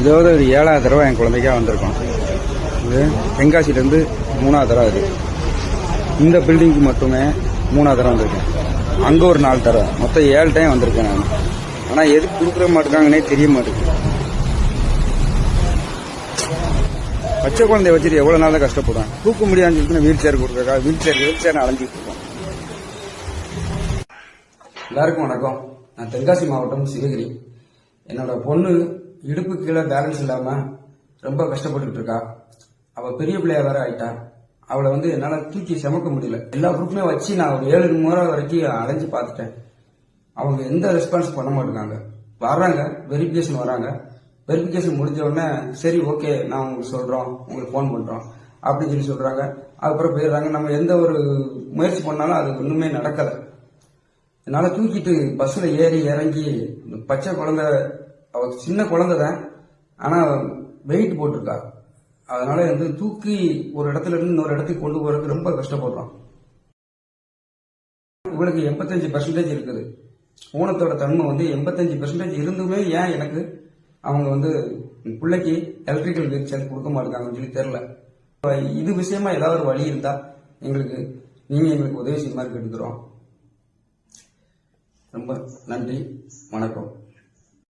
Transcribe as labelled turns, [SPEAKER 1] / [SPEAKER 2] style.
[SPEAKER 1] இதோட ஒரு ஏழாவது தடவை என் குழந்தைக்காக வந்திருக்கோம். இது தென்காசிலேருந்து மூணாவது தடவை இது. இந்த பில்டிங்க்கு மட்டுமே மூணாவது தடவை வந்திருக்கேன். அங்கே ஒரு நாலு தடவை. மொத்தம் ஏழு டைம் வந்திருக்கேன் நான். ஆனால் எதுக்கு கொடுக்குற மாட்டேங்காங்கன்னே தெரிய மாட்டேங்குது. பச்சை குழந்தைய வச்சுட்டு எவ்வளோ நாள் தான் கஷ்டப்படுவேன். தூக்க முடியாதுன்னு சொல்லிட்டு வீல் சேர் கொடுக்குறக்கா வீல் சேர் வீல் சேர் அலைஞ்சிட்டு இருக்கோம். எல்லாருக்கும் வணக்கம். நான் தென்காசி மாவட்டம் சிவகிரி. என்னோட பொண்ணு இடுப்பு கீழே பேலன்ஸ் இல்லாமல் ரொம்ப கஷ்டப்பட்டுட்டு இருக்கா அவள் பெரிய பிள்ளையா வேற ஆயிட்டா. அவளை வந்து என்னால் தூக்கி சமக்க முடியல. எல்லா குரூப்புமே வச்சு நான் ஒரு ஏழு முறை வரைக்கும் அலைஞ்சு பார்த்துட்டேன். அவங்க எந்த ரெஸ்பான்ஸ் பண்ண மாட்டேங்காங்க. வர்றாங்க வெரிஃபிகேஷன் வராங்க வெரிஃபிகேஷன் முடிஞ்ச உடனே சரி ஓகே நான் உங்களுக்கு சொல்கிறோம் உங்களுக்கு ஃபோன் பண்ணுறோம் அப்படின்னு சொல்லி சொல்கிறாங்க அதுக்கப்புறம் போயிடுறாங்க. நம்ம எந்த ஒரு முயற்சி பண்ணாலும் அது ஒன்றுமே நடக்கலை. என்னால் தூக்கிட்டு பஸ்ஸில் ஏறி இறங்கி இந்த பச்சை குழந்தை அவ சின்ன குழந்தை தான். ஆனால் வெயிட் போட்டிருக்கா. அதனால வந்து தூக்கி ஒரு இடத்துல இருந்து இன்னொரு இடத்துக்கு கொண்டு போறதுக்கு ரொம்ப கஷ்டப்படுறோம் இவளுக்கு எண்பத்தஞ்சு பர்சன்டேஜ் இருக்குது. ஊனத்தோட தன்மை வந்து எண்பத்தஞ்சு பர்சன்டேஜ் இருந்துமே ஏன் எனக்கு? அவங்க வந்து பிள்ளைக்கு எலக்ட்ரிக்கல் வீல் சேர் கொடுக்க மாட்டாங்கன்னு சொல்லி தெரில இது விஷயமா ஏதாவது ஒரு வழி இருந்தா எங்களுக்கு நீங்க எங்களுக்கு உதவி செய்யுமாறு கேட்டுக்கிறோம். ரொம்ப நன்றி வணக்கம்.